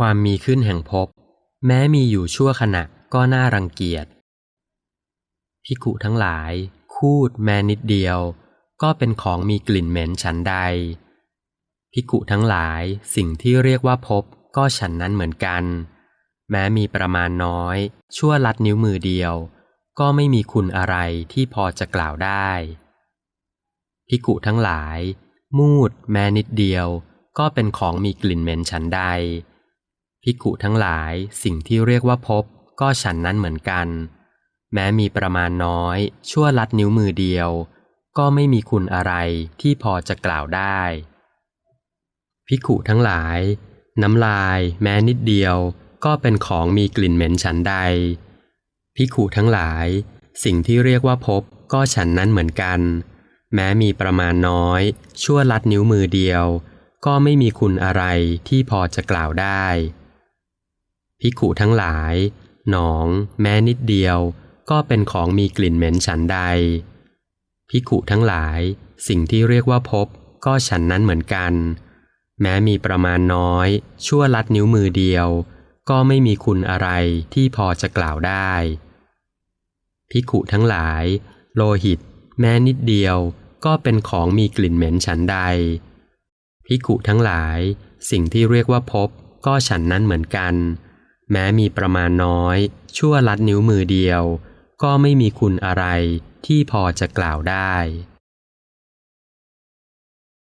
ความมีขึ้นแห่งภพแม้มีอยู่ชั่วขณะก็น่ารังเกียจพิกุทั้งหลาย คูดแม้นิดเดียว ก็เป็นของมีกลิ่นเหม็นฉันใดพิกุทั้งหลายสิ่งที่เรียกว่าภพก็ฉันนั้นเหมือนกัน แม้มีประมาณน้อย ชั่วลัดนิ้วมือเดียว ก็ไม่มีคุณอะไรที่พอจะกล่าวได้พิกุทั้งหลาย มูดแม้นิดเดียว ก็เป็นของมีกลิ่นเหม็นฉันใด พิกุทั้งหลายสิ่งที่เรียกว่าภพก็ฉันนั้นเหมือนกัน แม้มีประมาณน้อย ชั่วลัดนิ้วมือเดียว ก็ไม่มีคุณอะไรที่พอจะกล่าวได้พิกุทั้งหลาย น้ำลายแม้นิดเดียว ก็เป็นของมีกลิ่นเหม็นฉันใดพิกุทั้งหลาย สิ่งที่เรียกว่าภพก็ฉันนั้นเหมือนกัน แม้มีประมาณน้อย ชั่วลัดนิ้วมือเดียว ก็ไม่มีคุณอะไรที่พอจะกล่าวได้ พิกุทั้งหลาย หนอง แม้นิดเดียว ก็เป็นของมีกลิ่นเหม็นฉันใด พิกุทั้งหลาย สิ่งที่เรียกว่าภพก็ฉันนั้นเหมือนกัน แม้มีประมาณน้อย ชั่วลัดนิ้วมือเดียว ก็ไม่มีคุณอะไรที่พอจะกล่าวได้ พิกุทั้งหลาย โลหิต แม้นิดเดียว ก็เป็นของมีกลิ่นเหม็นฉันใด พิกุทั้งหลาย สิ่งที่เรียกว่าภพก็ฉันนั้นเหมือนกัน แม้มีประมาณน้อย ชั่วลัดนิ้วมือเดียว ก็ไม่มีคุณอะไรที่พอจะกล่าวได้